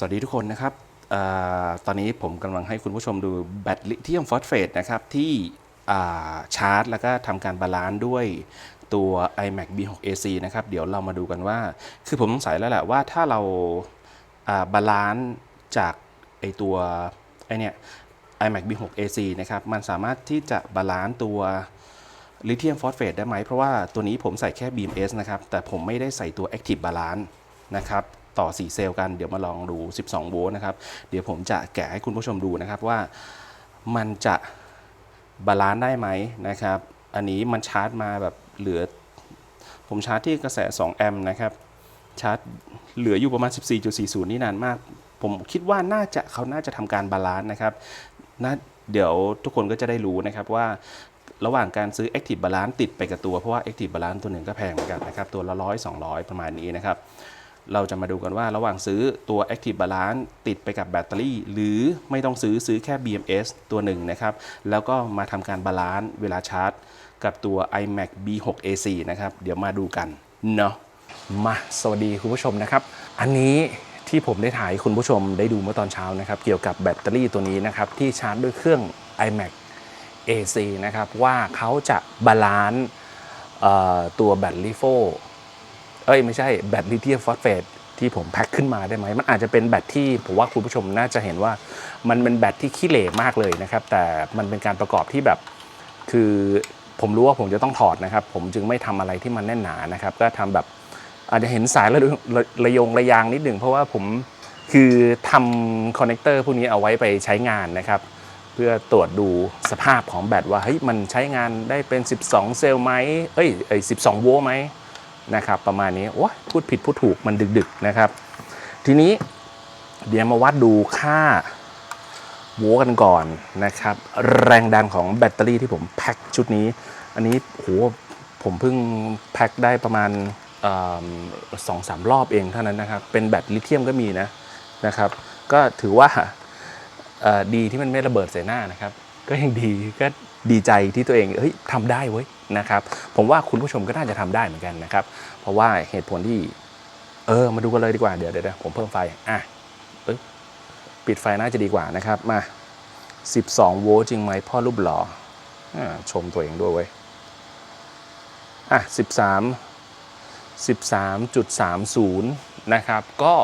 สวัสดีทุกคนนะครับอตอนนี้ผมกำลังให้คุณผู้ชมดูแบตลิเธียมฟอสเฟตนะครับที่ชาร์จ แล้วก็ทำการบาลานซ์ด้วยตัว iMac B6AC นะครับ เดี๋ยวเรามาดูกันว่า คือผมสงสัยแล้วแหละว่าถ้าเราบาลานซ์จากไอตัวไอเนี่ย iMac B6AC นะครับ มันสามารถที่จะบาลานซ์ตัวลิเธียมฟอสเฟตได้ไหม เพราะว่าตัวนี้ผมใส่แค่ BMS นะครับ แต่ผมไม่ได้ใส่ตัว Active Balance นะครับต่อ 4 เซลล์กันเดี๋ยวมาลองดู 12 โวลต์นะครับ เดี๋ยวผมจะแกะให้คุณผู้ชมดูนะครับว่ามันจะบาลานซ์ได้ไหมนะครับ อันนี้มันชาร์จมาแบบเหลือ ผมชาร์จที่กระแส 2 แอมป์นะครับ ชาร์จเหลืออยู่ประมาณ 14.40 นี่นานมาก ผมคิดว่าน่าจะเขาน่าจะทำการบาลานซ์นะครับน่าเดี๋ยวทุกคนก็จะได้รู้นะครับว่าระหว่างการซื้อ Active Balance ติดไปกับตัว เพราะว่า Active Balance ตัวหนึ่งก็แพงเหมือนกันนะครับ ตัวละร้อยสองร้อยประมาณนี้นะครับ เราจะมาดูกันว่าระหว่างซื้อตัว Active Balance ติดไปกับแบตเตอรี่ หรือไม่ต้องซื้อซื้อแค่ BMS ตัวหนึ่งนะครับ แล้วก็มาทำการบาลานซ์เวลาชาร์จ กับตัว iMac B6AC นะครับ เดี๋ยวมาดูกันเนาะมาสวัสดีคุณผู้ชมนะครับ อันนี้ที่ผมได้ถ่ายคุณผู้ชมได้ดูเมื่อตอนเช้านะครับ เกี่ยวกับแบตเตอรี่ตัวนี้นะครับ ที่ชาร์จด้วยเครื่อง iMac AC นะครับ ว่าเขาจะบาลานซ์ตัวแบตลิโฟ เอ้ยไม่ใช่แบตลิเธียมฟอสเฟตที่ผมแพ็คขึ้นมาได้ไหม มันอาจจะเป็นแบตที่ผมว่าคุณผู้ชมน่าจะเห็นว่ามันเป็นแบตที่ขี้เหร่มากเลยนะครับ แต่มันเป็นการประกอบที่แบบคือผมรู้ว่าผมจะต้องถอดนะครับ ผมจึงไม่ทำอะไรที่มันแน่นหนานะครับ ก็ทำแบบอาจจะเห็นสายระระระยงระยางนิดหนึ่งเพราะว่าผมคือทำคอนเนคเตอร์พวกนี้เอาไว้ไปใช้งานนะครับ เพื่อตรวจดูสภาพของแบตว่าเฮ้ยมันใช้งานได้เป็น 12 เซลล์ไหมเอ้ยเอ้ย12 โวลต์ไหม นะครับประมาณนี้โอ้พูดผิดพูดถูกมันดึกๆนะครับ ทีนี้เดี๋ยวมาวัดดูค่าโวล์กันก่อนนะครับ แรงดันของแบตเตอรี่ที่ผมแพ็คชุดนี้ อันนี้โหผมเพิ่งแพ็คได้ประมาณสองสามรอบเองเท่านั้นนะครับ เป็นแบตลิเธียมก็มีนะนะครับ ก็ถือว่าดีที่มันไม่ระเบิดใส่หน้านะครับ ก็ยังดีก็ดีใจที่ตัวเองเฮ้ยทำได้เว้ย นะครับ ผมว่าคุณผู้ชมก็น่าจะทำได้เหมือนกันนะครับ เพราะว่าเหตุผลที่ เออ มาดูกันเลยดีกว่า เดี๋ยวเดี๋ยวผมเพิ่มไฟ อะปิดไฟน่าจะดีกว่านะครับ มา 12 โวลต์จริงไหมพ่อรูปหล่ออชมตัวเองด้วยเว้ย อะ 13 13.30 นะครับ ก็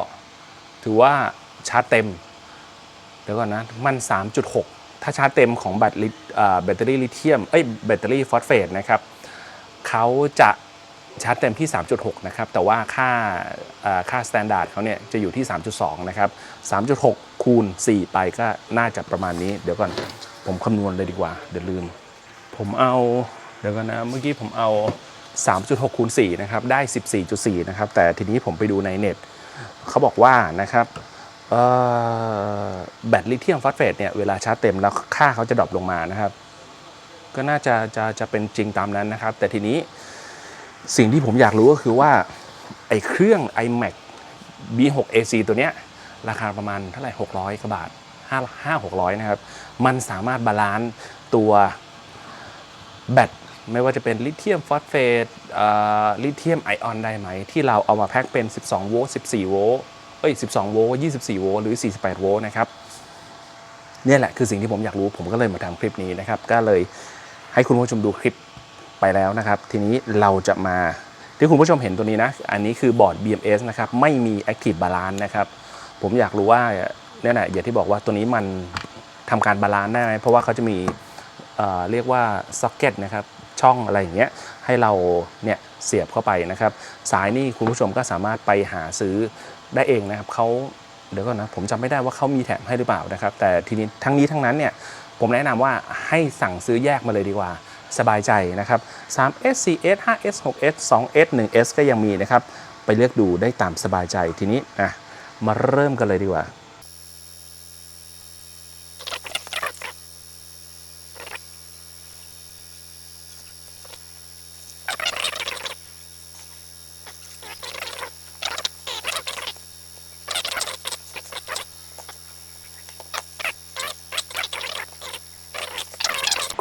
ถือว่าชาร์จเต็ม เดี๋ยวก่อนนะ มัน 3.6 ถ้าชาร์จเต็มของแบตลิอ่าแบตเตอรี่ลิเธียมเอ้ยแบตเตอรี่ฟอสเฟตนะครับเขาจะชาร์จเต็มที่ 3.6 นะครับ แต่ว่าค่าอ่าค่าสแตนดาร์ดเขาเนี่ยจะอยู่ที่ 3.2 นะครับ 3.6 คูณ 4 ไปก็น่าจะประมาณนี้ เดี๋ยวก่อน ผมคำนวณเลยดีกว่า เดี๋ยวลืม ผมเอา เดี๋ยวกันนะ เมื่อกี้ผมเอา 3.6 คูณ 4 นะครับ ได้ 14.4 นะครับ แต่ทีนี้ผมไปดูในเน็ต เขาบอกว่านะครับ แบตลิเธียมฟอสเฟตเนี่ยเวลาชาร์จเต็มแล้วค่าเขาจะดรอปลงมานะครับ ก็น่าจะจะจะเป็นจริงตามนั้นนะครับ แต่ทีนี้สิ่งที่ผมอยากรู้ก็คือว่า ไอ้เครื่อง iMac B6AC ตัวเนี้ยราคาประมาณเท่าไหร่ 600กว่าบาท5 5 600 นะครับ มันสามารถบาลานซ์ตัวแบตไม่ว่าจะเป็นลิเธียมฟอสเฟตลิเธียมไอออนได้ไหม ที่เราเอามาแพ็คเป็น 12 โวลต์ 14 โวลต์ อ้ย 12 โวลต์24 โวลต์หรือ 48 โวลต์นะครับเนี่ยแหละคือสิ่งที่ผมอยากรู้ผมก็เลยมาทำคลิปนี้นะครับ ก็เลยให้คุณผู้ชมดูคลิปไปแล้วนะครับ ทีนี้เราจะมาที่คุณผู้ชมเห็นตัวนี้นะ อันนี้คือบอร์ด BMS นะครับ ไม่มี Active Balance นะครับ ผมอยากรู้ว่าเนี่ยแหละอย่างที่บอกว่าตัวนี้มันทำการบาลานซ์ได้ไหมเพราะว่าเขาจะมีเเรียกว่าซ็อกเก็ตนะครับช่องอะไรอย่างเงี้ยให้เราเนี่ยเสียบเข้าไปนะครับ สายนี่คุณผู้ชมก็สามารถไปหาซื้อได้เองนะครับเขาเดี๋ยวก่อนนะผมจำไม่ได้ว่าเขามีแถมให้หรือเปล่านะครับ แต่ทีนี้ทั้งนี้ทั้งนั้นเนี่ยผมแนะนำว่าให้สั่งซื้อแยกมาเลยดีกว่าสบายใจนะครับ 3S 4S 5S 6S 2S 1S ก็ยังมีนะครับ ไปเลือกดูได้ตามสบายใจทีนี้นะมาเริ่มกันเลยดีกว่า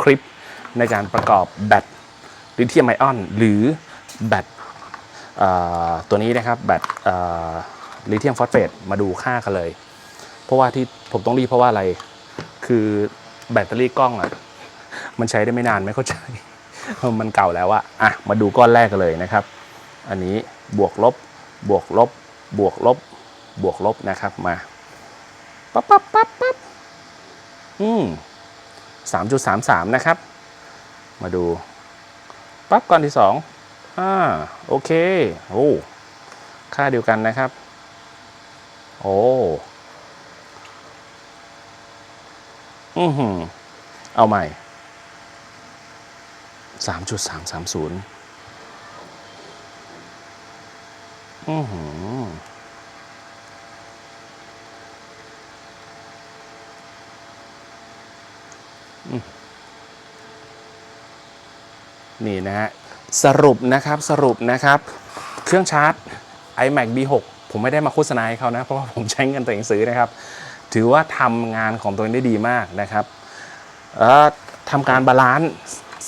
คลิป ในการประกอบแบตลิเธียมไอออน หรือแบตตัวนี้นะครับแบตลิเธียมฟอสเฟตมาดูค่ากันเลย เพราะว่าที่ผมต้องรีบเพราะว่าอะไร คือแบตเตอรี่กล้องอะมันใช้ได้ไม่นานไม่เข้าใจมันเก่าแล้วอะอะมาดูก้อนแรกกันเลยนะครับ อันนี้บวกลบบวกลบบวกลบบวกลบนะครับมาปั๊บปั๊บปั๊บปั๊บอืมสามจุดสามสามนะครับ มาดูปั๊บก้อนที่สองอ่าโอเคโอ้ค่าเดียวกันนะครับ โอ้อือหือเอาใหม่สามจุดสามสามศูนย์อือหือ นี่นะฮะสรุปนะครับสรุปนะครับ เครื่องชาร์จ iMac B6 ผมไม่ได้มาโฆษณาให้เขานะ เพราะว่าผมใช้เงินตัวเองซื้อนะครับ ถือว่าทำงานของตัวเองได้ดีมากนะครับเอ่อทำการบาลานซ์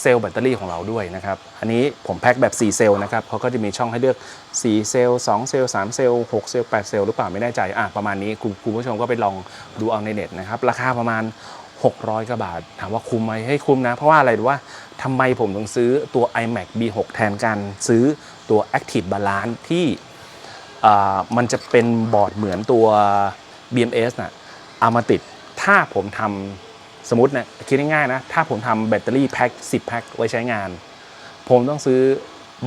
เซลล์แบตเตอรี่ของเราด้วยนะครับ อันนี้ผมแพ็คแบบ 4 เซลล์นะครับเขาก็จะมีช่องให้เลือก 4 เซลล์ 2 เซลล์ 3 เซลล์ 6 เซลล์ 8 เซลล์หรือเปล่าไม่แน่ใจ อะ ประมาณนี้คุณคุณผู้ชมก็ไปลองดูเอาในเน็ตนะครับ ราคาประมาณ 600กว่าบาท ถามว่าคุ้มไหมให้คุ้มนะ เพราะว่าอะไรรู้ว่าทำไมผมถึงซื้อตัว iMac B6 แทนการซื้อตัว Active Balance ที่มันจะเป็นบอร์ดเหมือนตัว BMS น่ะเอามาติดถ้าผมทำสมมตินะคิดง่ายๆนะ ถ้าผมทำแบตเตอรี่แพ็ค10 แพ็คไว้ใช้งาน ผมต้องซื้อ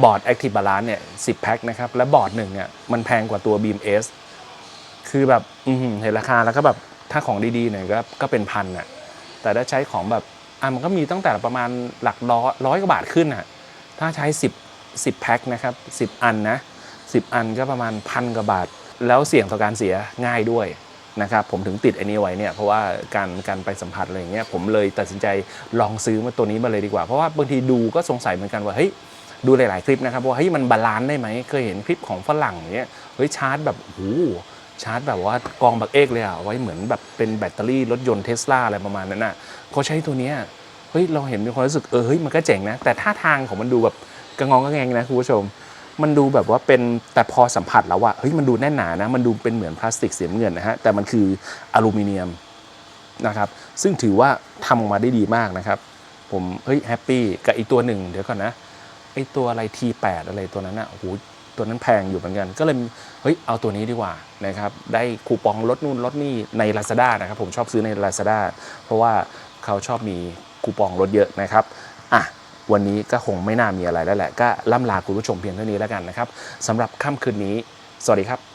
บอร์ด Active Balance เนี่ย10 แพ็คนะครับ และบอร์ดหนึ่งเนี่ยมันแพงกว่าตัว BMS คือแบบอื้อหือเห็นราคาแล้วก็แบบถ้าของดีๆหน่อยก็ก็เป็นพันอะ แต่ถ้าใช้ของแบบอะมันก็มีตั้งแต่ประมาณหลักร้อยร้อยกว่าบาทขึ้นอะถ้าใช้ 10 10แพ็คนะครับ10 อันนะ10 อันก็ประมาณพันกว่าบาท แล้วเสี่ยงต่อการเสียง่ายด้วยนะครับผมถึงติดอันนี้ไว้เนี่ยเพราะว่าการการไปสัมผัสอะไรอย่างเงี้ยผมเลยตัดสินใจลองซื้อมาตัวนี้มาเลยดีกว่า เพราะว่าบางทีดูก็สงสัยเหมือนกันว่าเฮ้ยดูหลาย ๆ คลิปนะครับว่าเฮ้ยมันบาลานซ์ได้ไหมเคยเห็นคลิปของฝรั่งเงี้ยเฮ้ยชาร์จแบบโอ้ ชาร์จแบบว่ากองบักเอกเลยอะไว้เหมือนแบบเป็นแบตเตอรี่รถยนต์เทสลาอะไรประมาณนั้นน่ะเขาใช้ตัวเนี้ยเฮ้ยเราเห็นมีความรู้สึกเออเฮ้ยมันก็เจ๋งนะ แต่ท่าทางของมันดูแบบกระงองกระแงงนะคุณผู้ชม มันดูแบบว่าเป็นแต่พอสัมผัสแล้วอะเฮ้ยมันดูแน่นหนานะ มันดูเป็นเหมือนพลาสติกเสียเงินนะฮะแต่มันคืออลูมิเนียมนะครับซึ่งถือว่าทำออกมาได้ดีมากนะครับผมเฮ้ยแฮปปี้กับอีกตัวหนึ่งเดี๋ยวก่อนนะไอตัวอะไร T8 อะไรตัวนั้นอะโอ้โห ตัวนั้นแพงอยู่เหมือนกัน ก็เลยเฮ้ยเอาตัวนี้ดีกว่านะครับได้คูปองลดนู่นลดนี่ใน Lazada นะครับผมชอบซื้อใน Lazada เพราะว่าเขาชอบมีคูปองลดเยอะนะครับอะวันนี้ก็คงไม่น่ามีอะไรแล้วแหละ ก็ล่ำลาคุณผู้ชมเพียงเท่านี้แล้วกันนะครับสำหรับค่ำคืนนี้ สวัสดีครับ